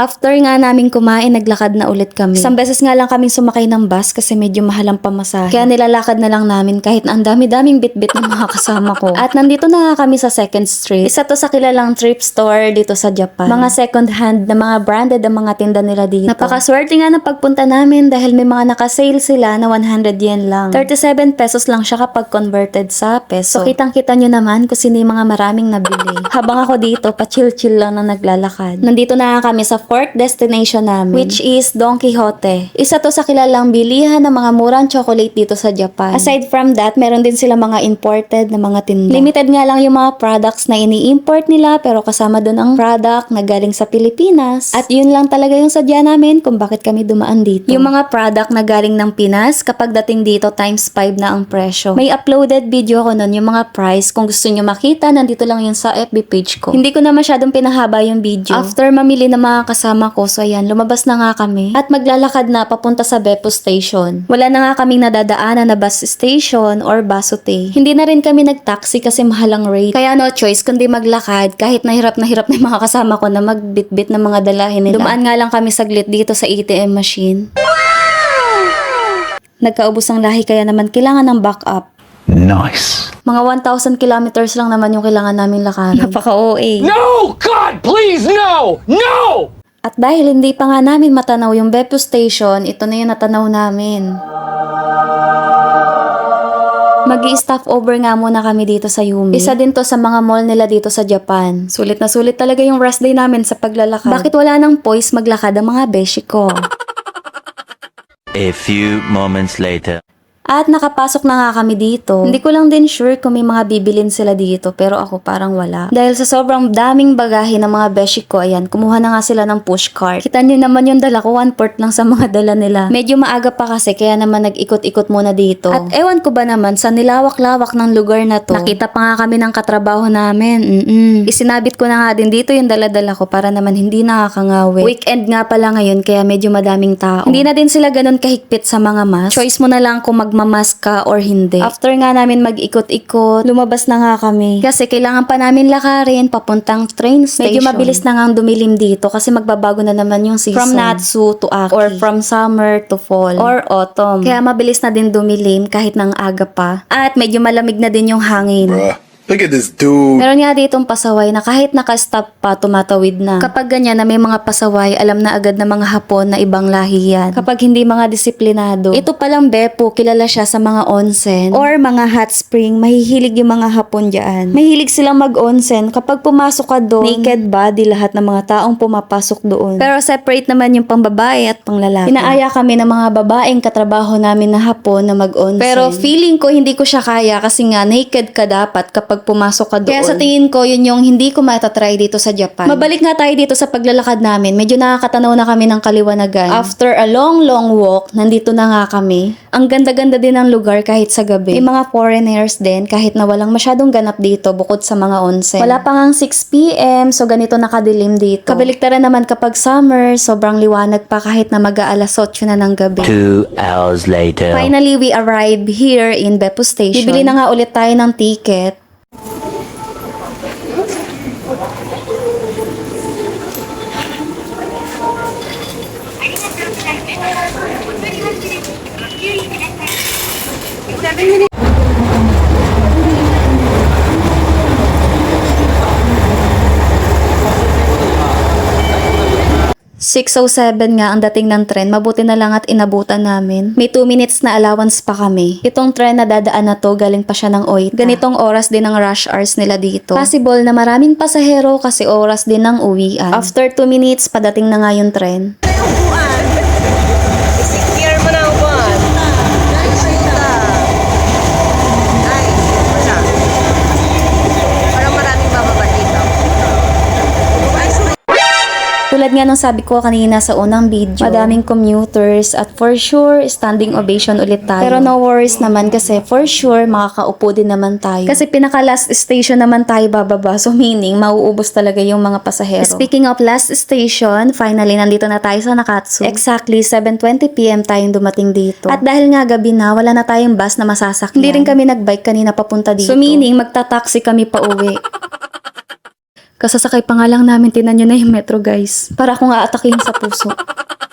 After nga namin kumain, naglakad na ulit kami. Isang beses nga lang kaming sumakay ng bus kasi medyo mahal ang pamasahe. Kaya nilalakad na lang namin kahit na ang dami-daming bitbit ng mga kasama ko. At nandito na nga kami sa Second Street. Isa to sa kilalang thrift store dito sa Japan. Mga second hand na mga branded ang mga tinda nila dito. Napakaswerte nga ng pagpunta namin dahil may mga nakasale sila na 100 yen lang. 37 pesos lang siya kapag converted sa peso. So kitang-kita nyo naman kung sino yung mga maraming nabili. Habang ako dito, pa-chill-chill lang na naglalakad. Nandito na nga kami sa fourth destination namin, which is Don Quixote. Isa to sa kilalang bilihan ng mga murang chocolate dito sa Japan. Aside from that, meron din sila mga imported na mga tinda. Limited nga lang yung mga products na ini-import nila pero kasama doon ang product na galing sa Pilipinas. At yun lang talaga yung sadya namin kung bakit kami dumaan dito. Yung mga product na galing ng Pinas, kapag dating dito times 5 na ang presyo. May uploaded video ko nun yung mga price. Kung gusto nyo makita, nandito lang yun sa FB page ko. Hindi ko na masyadong pinahaba yung video. After mamili ng mga kasama ko, so ayan, lumabas na nga kami. At maglalakad na papunta sa Beppo Station. Wala na nga kaming nadadaanan na bus station or basute. Hindi na rin kami nag-taxi kasi mahal ang rate. Kaya no choice kundi maglakad kahit nahirap na hirap na yung mga kasama ko na magbitbit ng mga dalahin nila. Dumaan nga lang kami saglit dito sa ATM machine. Nagkaubos ang lahi kaya naman kailangan ng backup. Nice. Mga 1,000 kilometers lang naman yung kailangan namin lakarin. Napaka-OA. No! God, please, no! No! At dahil hindi pa nga namin matanaw yung Beppo Station, ito na yung natanaw namin. mag stop over nga muna kami dito sa Yumi. Isa din to sa mga mall nila dito sa Japan. Sulit na sulit talaga yung rest day namin sa paglalakad. Bakit wala nang poise maglakad ang mga beshi ko? A few moments later. At nakapasok na nga kami dito. Hindi ko lang din sure kung may mga bibilin sila dito pero ako parang wala. Dahil sa sobrang daming bagahe ng mga beshi ko, ayan, kumuha na nga sila ng push cart. Kita niyo naman yung dala ko, one port lang sa mga dala nila. Medyo maaga pa kasi kaya naman nag-ikot-ikot muna dito. At ewan ko ba naman, sa nilawak-lawak ng lugar na to, nakita pa nga kami ng katrabaho namin. Mm-mm. Isinabit ko na nga din dito yung dala-dala ko para naman hindi nakakangawi. Weekend nga pala ngayon kaya medyo madaming tao. Hindi na din sila ganun kahigpit sa mga mask. Choice mo na lang kung magmamask ka or hindi. After nga namin mag-ikot-ikot, lumabas na nga kami. Kasi kailangan pa namin lakarin papuntang train station. Medyo mabilis na nga dumilim dito kasi magbabago na naman yung season. From Natsu to Aki. Or from summer to fall. Or autumn. Kaya mabilis na din dumilim kahit nang aga pa. At medyo malamig na din yung hangin. Bruh, look at this dude. Meron nga ditong pasaway na kahit nakastop pa, tumatawid na. Kapag ganyan na may mga pasaway, alam na agad na mga Hapon na ibang lahi yan. Kapag hindi mga disiplinado. Ito palang Beppo, kilala siya sa mga onsen or mga hot spring. Mahihilig yung mga Hapon dyan. Mahilig silang mag-onsen. Kapag pumasok ka doon, naked body lahat ng mga taong pumapasok doon. Pero separate naman yung pangbabae at panglalaki. Inaaya kami ng mga babaeng katrabaho namin na Hapon na mag-onsen. Pero feeling ko hindi ko siya kaya kasi nga naked ka dapat kapag pumasok ka doon. Kaya sa tingin ko, yun yung hindi ko matatry dito sa Japan. Mabalik nga tayo dito sa paglalakad namin. Medyo nakakatanaw na kami ng kaliwanagan. After a long, long walk, nandito na nga kami. Ang ganda-ganda din ng lugar kahit sa gabi. May mga foreigners din kahit na walang masyadong ganap dito bukod sa mga onsen. Wala pa ngang 6pm so ganito nakadilim dito. Kabaliktaran naman kapag summer, sobrang liwanag pa kahit na mag-aalas 8 na ng gabi. Two hours later. Finally, we arrived here in Beppo Station. Bibili na nga ulit tayo ng ticket. ...6.07 nga ang dating ng tren. Mabuti na lang at inabutan namin. May 2 minutes na allowance pa kami. Itong tren na dadaan na to, galing pa siya ng Oita. Ganitong oras din ang rush hours nila dito. Possible na maraming pasahero kasi oras din ng uwian. After 2 minutes, padating na nga yung tren. Secure mo na upuan. Ay, wala. Parang maraming bababa dito. Tulad nga ng sabi ko kanina sa unang video, madaming commuters at for sure, standing ovation ulit tayo. Pero no worries naman kasi for sure, makakaupo din naman tayo. Kasi pinaka last station naman tayo bababa. So meaning, mauubos talaga yung mga pasahero. Speaking of last station, finally, nandito na tayo sa Nakatsu. Exactly, 7.20pm tayong dumating dito. At dahil nga gabi na, wala na tayong bus na masasakyan. Hindi rin kami nagbike kanina papunta dito. So meaning, magta-taxi kami pa uwi. Kasasakay pa nga lang namin, tinan na yung metro guys. Para akong aatakihin sa puso.